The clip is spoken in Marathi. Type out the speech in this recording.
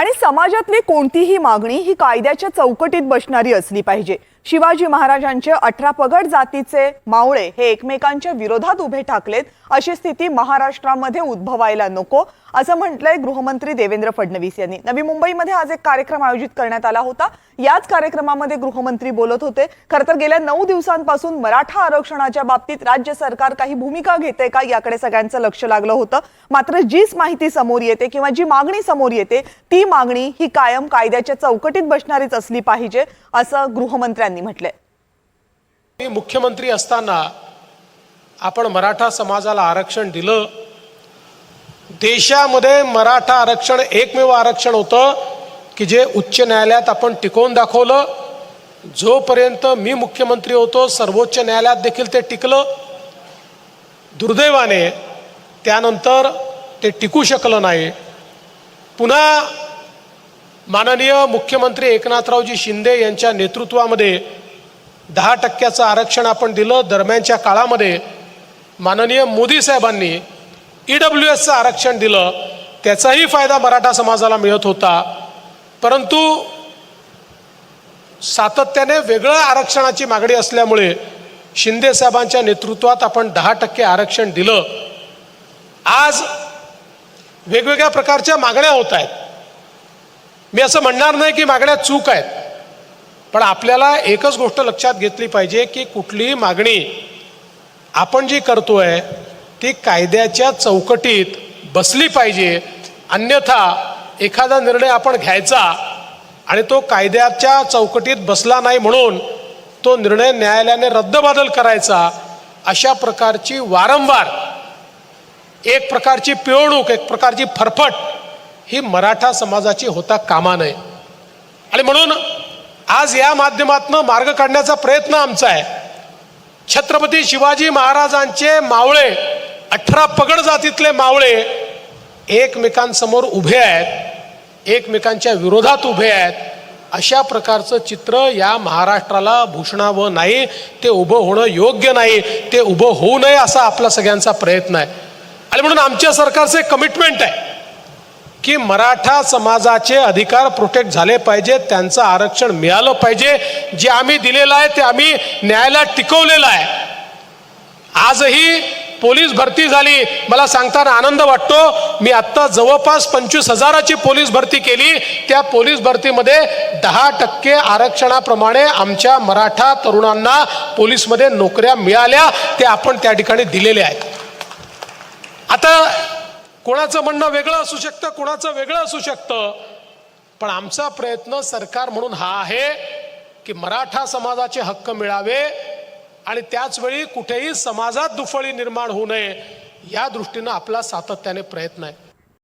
आणि समाजातली कोणतीही मागणी ही कायद्याच्या चौकटीत बसणारी असली पाहिजे. शिवाजी महाराजांचे अठरा पगड जातीचे मावळे हे एकमेकांच्या विरोधात उभे ठाकलेत. अशी स्थिती महाराष्ट्रामध्ये उद्भवायला नको असं म्हटलंय गृहमंत्री देवेंद्र फडणवीस यांनी. नवी मुंबईमध्ये आज एक कार्यक्रम आयोजित करण्यात आला होता. याच कार्यक्रमामध्ये गृहमंत्री बोलत होते. खरं तर गेल्या नऊ दिवसांपासून मराठा आरक्षणाच्या बाबतीत राज्य सरकार काही भूमिका घेते का याकडे सगळ्यांचं लक्ष लागलं होतं. मात्र जीच माहिती समोर येते किंवा जी मागणी समोर येते ती मागणी ही कायम कायद्याच्या चौकटीत बसणारीच असली पाहिजे असं गृहमंत्र्यांनी म्हटलंय. मी मुख्यमंत्री असताना आपण मराठा समाजाला आरक्षण दिलं. देशामध्ये मराठा आरक्षण एकमेव आरक्षण होतं की जे उच्च न्यायालयात आपण टिकवून दाखवलं. जोपर्यंत मी मुख्यमंत्री होतो सर्वोच्च न्यायालयात देखील ते टिकलं. दुर्दैवाने त्यानंतर ते टिकू शकलं नाही. पुन्हा माननीय मुख्यमंत्री एकनाथरावजी शिंदे यांच्या नेतृत्वामध्ये दहा टक्क्याचं आरक्षण आपण दिलं दरम्यानच्या काळामध्ये. माननीय मोदी साहेबांनी ई डब्ल्यू एसचं आरक्षण दिलं. त्याचाही फायदा मराठा समाजाला मिळत होता. परंतु सातत्याने वेगळं आरक्षणाची मागणी असल्यामुळे शिंदे साहेबांच्या नेतृत्वात आपण दहा टक्के आरक्षण दिलं. आज वेगवेगळ्या प्रकारच्या मागण्या होत आहेत. मी असं म्हणणार नाही की मागण्या चूक आहेत पण आपल्याला एकच गोष्ट लक्षात घेतली पाहिजे की कुठलीही मागणी आपण जी करतोय ती कायद्याच्या चौकटीत बसली पाहिजे. अन्यथा एखादा निर्णय आपण घ्यायचा आणि तो कायद्याच्या चौकटीत बसला नाही म्हणून तो निर्णय न्यायालयाने रद्दबादल करायचा अशा प्रकारची वारंवार एक प्रकारची पिळवणूक एक प्रकारची फरफट ही मराठा समाजाची होता कामा नये. आणि म्हणून आज या माध्यमातून मार्ग काढण्याचा प्रयत्न आमचा आहे. छत्रपती शिवाजी महाराजांचे मावळे अठरा पगड जातीतले मावळे एकमेकांसमोर उभे आहेत एकमेकांच्या विरोधात उभे आहेत. अशा प्रकारचं चित्र या महाराष्ट्राला भूषणावं नाही ते उभं होणं योग्य नाही ते उभं होऊ नये असा आपला सगळ्यांचा प्रयत्न आहे. आणि म्हणून आमच्या सरकारचं एक कमिटमेंट आहे. की मराठा समाजाचे अधिकार प्रोटेक्ट झाले पाहिजे त्यांचं आरक्षण मिळालं पाहिजे. जे आम्ही दिलेलं आहे ते आम्ही न्यायालयात टिकवलेलं आहे. आजही पोलीस भरती झाली. मला सांगताना आनंद वाटतो. मी आत्ता जवळपास पंचवीस हजाराची पोलीस भरती केली. त्या पोलीस भरतीमध्ये दहा टक्के आरक्षणाप्रमाणे आमच्या मराठा तरुणांना पोलीसमध्ये नोकऱ्या मिळाल्या. ते आपण त्या ठिकाणी दिलेल्या आहेत. आता कोणाचं म्हणणं वेगळं असू शकतं कोणाचं वेगळं असू शकतं. पण आमचा प्रयत्न सरकार म्हणून हा आहे की मराठा समाजाचे हक्क मिळावे आणि त्याचवेळी कुठेही समाजात दुफळी निर्माण होऊ नये या दृष्टीनं आपला सातत्याने प्रयत्न आहे.